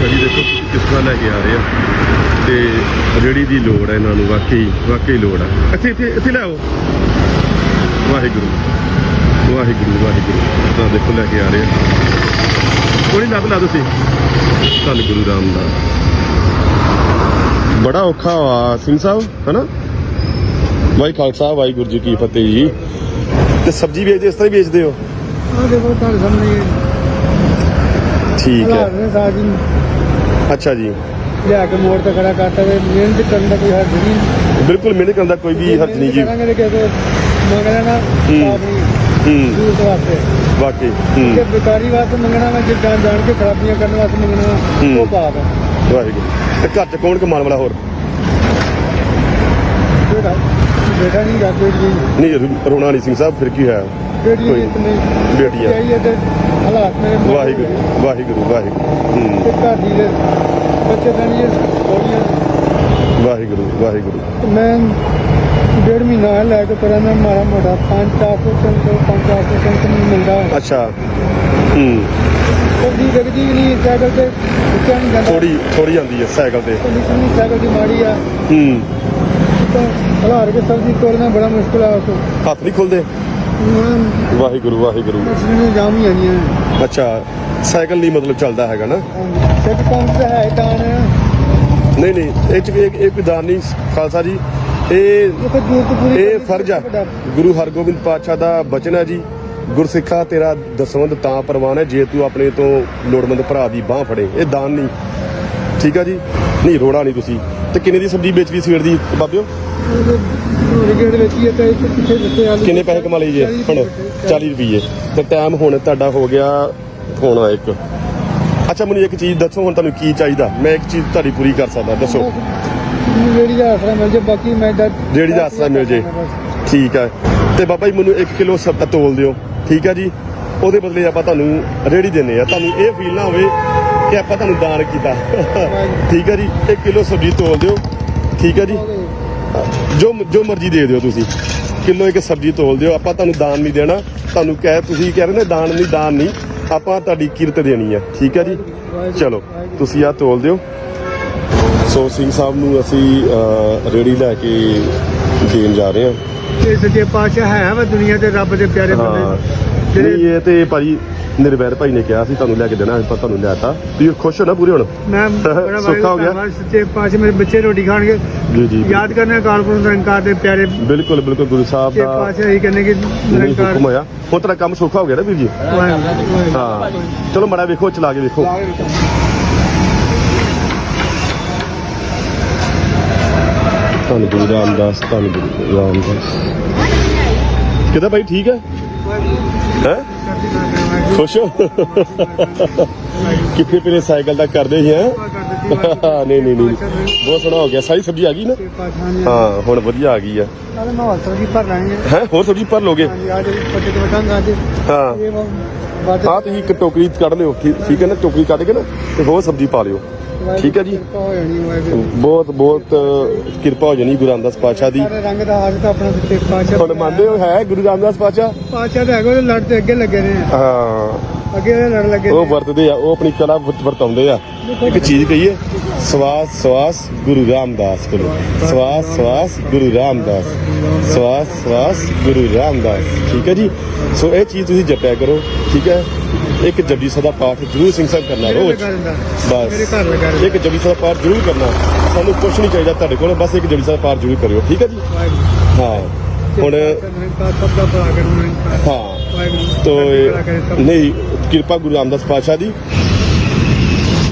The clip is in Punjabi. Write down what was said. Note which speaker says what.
Speaker 1: ਜੀ ਦੇਖੋ ਕਿਸ ਤਰ੍ਹਾਂ ਲੈ ਕੇ ਆ ਰਹੇ ਆ। ਤੇ ਰੇੜੀ ਦੀ ਲੋੜ ਹੈ ਇਹਨਾਂ ਨੂੰ ਵਾਕਈ ਵਾਕਈ ਲੋੜ ਹੈ ਇੱਥੇ ਇੱਥੇ ਇੱਥੇ ਲੈ ਆਓ। ਵਾਹਿਗੁਰੂ ਵਾਹਿਗੁਰੂ ਵਾਹਿਗੁਰੂ। ਤਾਂ ਦੇਖੋ ਲੈ ਕੇ ਆ ਰਹੇ ਆ। ਕੋਈ ਲੱਭ ਲਾ ਤੁਸੀਂ। ਧੰਨ ਗੁਰੂ ਰਾਮਦਾਸ। ਬੜਾ ਔਖਾ ਵਾ ਸਿੰਘ ਸਾਹਿਬ ਹਨਾ? ਵਾਹਿ ਖਾਲਸਾ ਵਾਹਿਗੁਰੂ ਜੀ ਕੀ ਫਤਿਹ ਜੀ। ਤੇ ਸਬਜ਼ੀ ਵੇਚਦੇ ਇਸ ਤਰ੍ਹਾਂ ਹੀ ਵੇਚਦੇ ਹੋ?
Speaker 2: ਆ ਦੇਖੋ ਤੁਹਾਡੇ ਸਾਹਮਣੇ
Speaker 1: ਠੀਕ ਹੈ। ਅੱਛਾ ਜੀ।
Speaker 2: ਲਿਆ ਕੇ ਮੋੜ ਤੇ ਖੜਾ ਕਰਤਾ ਤੇ ਮਿਹਨਤ ਕਰਨ ਦਾ ਕੋਈ ਹੱਦ ਨਹੀਂ।
Speaker 1: ਬਿਲਕੁਲ ਮਿਹਨਤ ਕਰਨ ਦਾ ਕੋਈ ਵੀ ਹਰਜ ਨਹੀਂ ਜੀ।
Speaker 2: ਕਰਾਂਗੇ ਤੇ ਕਿਸੇ ਮੰਗਣਾ ਨਾ
Speaker 1: ਹੂੰ। ਹੂੰ।
Speaker 2: ਜ਼ਰੂਰਤ ਵਾਸਤੇ।
Speaker 1: ਵਾਕਈ
Speaker 2: ਕਿ
Speaker 1: ਹੂੰ
Speaker 2: ਬੇਕਾਰੀ ਵਾਸਤੇ ਮੰਗਣਾ ਵਾ ਜਿੱਦਾਂ ਜਾਣ ਕੇ ਖਰਾਬੀਆਂ ਕਰਨ ਵਾਸਤੇ ਮੰਗਣਾ ਵਾ,
Speaker 1: ਹੂੰ।
Speaker 2: ਉਹ ਪਾਪ ਹੈ
Speaker 1: ਵਾਹਿਗੁਰੂ। ਤੇ ਘਰ ਚ ਕੌਣ ਕਮਾਉਣ ਵਾਲਾ ਹੋਰ?
Speaker 2: ਬੇਟਾ ਬੇਟਾ ਨਹੀਂ ਗਾ ਬੇਟੀ ਨਹੀਂ
Speaker 1: ਨਹੀਂ ਰੋ- ਰੋਣਾ ਨਹੀਂ ਸਿੰਘ ਸਾਹਿਬ ਫਿਰ ਕੀ ਹੋਇਆ?
Speaker 2: ਬੇਟੀ
Speaker 1: ਕੋਈ
Speaker 2: ਇਤਨੇ
Speaker 1: ਬੇਟੀ ਹੈ।
Speaker 2: ਚਾਹੀਏ ਤੇ ਹਾਲਾਤ ਮੇਰੇ
Speaker 1: ਵਾਹਿਗੁਰੂ ਵਾਹਿਗੁਰੂ ਵਾਹਿਗੁਰੂ। ਹੂੰ।
Speaker 2: ਘਰ ਦੀ ਦੇ ਬੱਚੇ ਦਾ ਨਹੀਂ ਸੋੜੀਆਂ
Speaker 1: ਵਾਹਿਗੁਰੂ
Speaker 2: ਮੈਂ ਡੇਢ ਮਹੀਨਾ ਲੈ ਕੇ ਤੁਰਿਆ ਮੈਂ ਮਾੜਾ ਮੋਟਾ 5 400 300 5 400 300 ਮੈਨੂੰ ਮਿਲਦਾ।
Speaker 1: ਅੱਛਾ। ਹੂੰ।
Speaker 2: ਸਬਜ਼ੀ ਵਿਕਦੀ ਵੀ ਨਹੀਂ ਸਾਈਕਲ ਤੇ ਉੱਚਾ ਨਹੀਂ ਜਾਂਦਾ।
Speaker 1: ਥੋੜੀ ਥੋੜੀ ਆਉਂਦੀ ਹੈ ਸਾਈਕਲ ਤੇ।
Speaker 2: ਕੰਡੀਸ਼ਨ ਨਹੀਂ ਸਾਈਕਲ ਦੀ ਮਾੜੀ ਆ।
Speaker 1: ਹੂੰ।
Speaker 2: ਤਾਂ ਹਲਾਰ ਕੇ ਸਬਜ਼ੀ ਤੋੜਨਾ ਬੜਾ ਮੁਸ਼ਕਲ ਆ ਉਸ
Speaker 1: ਹੱਥ ਨਹੀਂ ਖੁੱਲਦੇ? ਵਾਹਿਗੁਰੂ ਵਾਹਿਗੁਰੂ।
Speaker 2: ਜਾਮ ਹੀ ਆਈਆਂ
Speaker 1: ਅੱਛਾ ਸਾਈਕਲ ਨਹੀਂ ਮਤਲਬ ਚੱਲਦਾ ਹੈਗਾ ਨਾ?
Speaker 2: ਸੈਟ ਪੰਪ ਤੇ ਹੈ ਤਾਂ
Speaker 1: ਨਹੀਂ ਨਹੀਂ ਇਹ ਚ ਵੀ ਇੱਕ ਇੱਕ ਦਾਨ ਨਹੀਂ ਖਾਲਸਾ ਜੀ। ਇਹ
Speaker 2: ਪੂਰੀ
Speaker 1: ਇਹ ਫਰਜ਼ ਆ। ਗੁਰੂ ਹਰਗੋਬਿੰਦ ਪਾਤਸ਼ਾਹ ਦਾ ਬਚਨ ਹੈ ਜੀ। ਗੁਰਸਿੱਖਾ ਤੇਰਾ ਦਸਵੰਦ ਤਾਂ ਪ੍ਰਵਾਨ ਹੈ ਜੇ ਤੂੰ ਆਪਣੇ ਤੋਂ ਲੋੜਵੰਦ ਭਰਾ ਦੀ ਬਾਹ ਫੜੇ। ਇਹ ਦਾਨ ਨਹੀਂ। ਠੀਕ ਆ ਜੀ? ਨਹੀਂ ਰੋੜਾ ਨਹੀਂ ਤੁਸੀਂ। ਤੇ ਕਿੰਨੇ ਦੀ ਸਬਜ਼ੀ ਵੇਚਦੀ ਸਵੇਰ ਦੀ? ਬਾਬਿਓ?
Speaker 2: ਰਿਗੇੜ ਵਿੱਚ ਹੀ ਹੈ ਤਾਂ ਇੱਥੇ ਪਿੱਛੇ ਦਿੱਤੇ ਆਲੂ
Speaker 1: ਕਿੰਨੇ ਪੈਸੇ ਕਮਾ ਲਈ ਜੇ ਹੁਣ 40 ਰੁਪਏ ਤੇ ਟਾਈਮ ਹੁਣ ਤੁਹਾਡਾ ਹੋ ਗਿਆ ਹੋਣਾ ਇੱਕ। ਅੱਛਾ ਮੈਨੂੰ ਇੱਕ ਚੀਜ਼ ਦੱਸੋ ਹੁਣ ਤੁਹਾਨੂੰ ਕੀ ਚਾਹੀਦਾ? ਮੈਂ ਇੱਕ ਚੀਜ਼ ਤੁਹਾਡੀ ਪੂਰੀ ਕਰ ਸਕਦਾ ਦੱਸੋ।
Speaker 2: ਰੇੜੀ ਦਾ ਆਸਰਾ ਮਿਲ ਜੇ ਬਾਕੀ ਮੈਂ ਤਾਂ
Speaker 1: ਰੇਹੜੀ ਦਾ ਆਸਰਾ ਮਿਲ ਜੇ। ਠੀਕ ਹੈ ਤੇ ਬਾਬਾ ਜੀ ਮੈਨੂੰ 1 ਕਿਲੋ ਸਬਜ਼ਾ ਤੋਲ ਦਿਓ। ਠੀਕ ਹੈ ਜੀ? ਉਹਦੇ ਬਦਲੇ ਆਪਾਂ ਤੁਹਾਨੂੰ ਰੇੜੀ ਦਿੰਨੇ ਆ। ਤੁਹਾਨੂੰ ਇਹ ਫੀਲ ਨਾ ਹੋਵੇ ਕਿ ਆਪਾਂ ਤੁਹਾਨੂੰ ਦਾਨ ਕੀਤਾ। ਠੀਕ ਹੈ ਜੀ? 1 ਕਿਲੋ ਸਬਜ਼ੀ ਤੋਲ ਦਿਓ। ਠੀਕ ਹੈ ਜੀ? ਜੋ ਜੋ ਮਰਜ਼ੀ ਦੇ ਦਿਓ ਤੁਸੀਂ। ਕਿਲੋ ਇੱਕ ਸਬਜ਼ੀ ਤੋਲ ਦਿਓ। ਆਪਾਂ ਤੁਹਾਨੂੰ ਦਾਨ ਨਹੀਂ ਦੇਣਾ। ਤੁਹਾਨੂੰ ਕਹਿ ਤੁਸੀਂ ਕਹਿ ਰਹੇ ਨੇ ਦਾਨ ਨਹੀਂ ਦਾਨ ਨਹੀਂ। ਆਪਾਂ ਤੁਹਾਡੀ ਕਿਰਤ ਦੇਣੀ ਆ। ਠੀਕ ਹੈ ਜੀ? ਚਲੋ ਤੁਸੀਂ ਆ ਤੋਲ ਦਿਓ। ਸੋ ਸਿੰਘ ਸਾਹਿਬ ਨੂੰ ਅਸੀਂ ਰੇੜੀ ਲੈ ਕੇ ਦੇਣ ਜਾ ਰਹੇ ਹਾਂ।
Speaker 2: ਇਹ ਸੱਚੇ ਪਾਤਸ਼ਾਹ ਹੈ ਵਾ ਦੁਨੀਆ ਤੇ ਰੱਬ ਦੇ ਪਿਆਰੇ ਬੰਦੇ।
Speaker 1: ਨਹੀਂ ਇਹ ਤੇ ਭਾਜੀ ਨਿਰਵੈਰ ਭਾਈ ਨੇ ਕਿਹਾ ਸੀ ਤੁਹਾਨੂੰ ਲੈ ਕੇ ਦੇਣਾ ਆਪਾਂ ਤੁਹਾਨੂੰ ਲਿਆਤਾ ਤੁਸੀਂ ਖੁਸ਼ ਹੋ ਨਾ ਪੂਰੇ ਹੁਣ?
Speaker 2: ਮੈਂ ਬੜਾ
Speaker 1: ਸੌਖਾ ਹੋ ਗਿਆ।
Speaker 2: ਸੱਚੇ ਪਾਤਸ਼ਾਹ ਮੇਰੇ ਬੱਚੇ ਰੋਟੀ ਖਾਣਗੇ।
Speaker 1: ਜੀ ਜੀ
Speaker 2: ਯਾਦ ਕਰਨਾ ਕਾਲਪੁਰ ਨਿਰੰਕਾਰ ਦੇ ਪਿਆਰੇ
Speaker 1: ਬਿਲਕੁਲ ਬਿਲਕੁਲ ਗੁਰੂ ਸਾਹਿਬ
Speaker 2: ਸੱਚੇ
Speaker 1: ਦਾ
Speaker 2: ਪਾਤਸ਼ਾਹ ਇਹ ਕਹਿੰਦੇ ਕਿ ਨਿਰੰਕਾਰ
Speaker 1: ਹੁਕਮ ਹੋਇਆ। ਹੁਣ ਤੇਰਾ ਕੰਮ ਸੌਖਾ ਹੋ ਗਿਆ ਨਾ ਵੀਰ ਜੀ? ਹਾਂ। ਚਲੋ ਮੜਾ ਵੇਖੋ ਚਲਾ ਕੇ ਵੇਖੋ। ਧੰਨ ਗੁਰੂ ਰਾਮਦਾਸ ਧੰਨ ਗੁਰੂ ਰਾਮਦਾਸ। ਕਿਦਾਂ ਭਾਈ ਠੀਕ ਹੈ? ਹੈ? ਖੁਸ਼ ਹੋ? ਕਿੱਥੇ ਪਹਿਲੇ ਸਾਈਕਲ ਦਾ ਕਰਦੇ ਸੀ ਹੈ? ਨਹੀਂ ਨਹੀਂ ਨਹੀਂ ਬਹੁਤ ਸੋਹਣਾ ਹੋ ਗਿਆ। ਸਾਰੀ ਸਬਜ਼ੀ ਆ ਗਈ ਨਾ? ਹਾਂ ਹੁਣ ਵਧੀਆ ਆ ਗਈ ਆ।
Speaker 2: ਹੈ।
Speaker 1: ਹੋਰ ਸਬਜ਼ੀ ਭਰ ਲੋਗੇ?
Speaker 2: ਆ
Speaker 1: ਹਾਂ।
Speaker 2: ਬਾਤ
Speaker 1: ਹਾਂ ਤੁਸੀਂ ਇੱਕ ਟੋਕਰੀ ਕੱਢ ਲਿਓ ਠੀਕ ਠੀਕ ਹੈ ਨਾ? ਟੋਕਰੀ ਕੱਢ ਕੇ ਨਾ ਤੇ ਹੋਰ ਸਬਜ਼ੀ ਪਾ ਲਿਓ। ਠੀਕ ਹੈ ਜੀ।
Speaker 2: ਹੋ ਜਾਣੀ ਵਾਹਿਗੁਰੂ
Speaker 1: ਬਹੁਤ ਬਹੁਤ ਕਿਰਪਾ ਹੋ ਜਾਣੀ ਗੁਰੂ ਰਾਮਦਾਸ ਪਾਤਸ਼ਾਹ ਦੀ।
Speaker 2: ਸਾਰੇ ਰੰਗ ਦਾ ਹਾਰ ਤਾਂ ਆਪਣਾ ਸੱਚੇ ਪਾਤਸ਼ਾਹ
Speaker 1: ਹੁਣ ਮੰਨਦੇ ਹੋ ਹੈ ਗੁਰੂ ਰਾਮਦਾਸ ਪਾਤਸ਼ਾਹ?
Speaker 2: ਪਾਤਸ਼ਾਹ ਦੇ ਹੈਗੇ ਲੜ ਤੇ ਅੱਗੇ ਲੱਗੇ ਨੇ
Speaker 1: ਹਾਂ।
Speaker 2: ਅੱਗੇ ਉਹਦੇ ਲੜ ਲੱਗੇ
Speaker 1: ਉਹ ਵਰਤਦੇ ਆ ਉਹ ਆਪਣੀ ਕਲਾ ਵਰਤ- ਵਰਤਾਉਂਦੇ ਆ। ਇੱਕ ਚੀਜ਼ ਕਹੀਏ ਸਵਾਸ ਸਵਾਸ ਗੁਰੂ ਰਾਮਦਾਸ ਕੋਲੋਂ। ਸਵਾਸ ਸਵਾਸ ਗੁਰੂ ਰਾਮਦਾਸ। ਸਵਾਸ ਸਵਾਸ ਗੁਰੂ ਰਾਮਦਾਸ। ਠੀਕ ਹੈ ਜੀ? ਸੋ ਇਹ ਚੀਜ਼ ਤੁਸੀਂ ਜਪਿਆ ਕਰੋ ਠੀਕ ਹੈ? ਇੱਕ ਜਪਜੀ ਸਦਾ ਪਾਠ ਜ਼ਰੂਰ ਸਿੰਘ ਸਾਹਿਬ ਕਰਨਾ ਰੋਜ਼। ਬਸ। ਇੱਕ ਜਪਜੀ ਸਦਾ ਪਾਠ ਜ਼ਰੂਰ ਕਰਨਾ। ਸਾਨੂੰ ਕੁਝ ਨਹੀਂ ਚਾਹੀਦਾ ਤੁਹਾਡੇ ਕੋਲ ਬਸ ਇੱਕ ਜਪਜੀ ਸਦਾ ਪਾਠ ਜ਼ਰੂਰ ਕਰਿਓ ਠੀਕ ਹੈ ਜੀ? ਹਾਂ। ਹੁਣ ਹਾਂ। ਤੋ ਨਹੀਂ ਕਿਰਪਾ ਗੁਰੂ ਰਾਮਦਾਸ ਪਾਤਸ਼ਾਹ ਦੀ।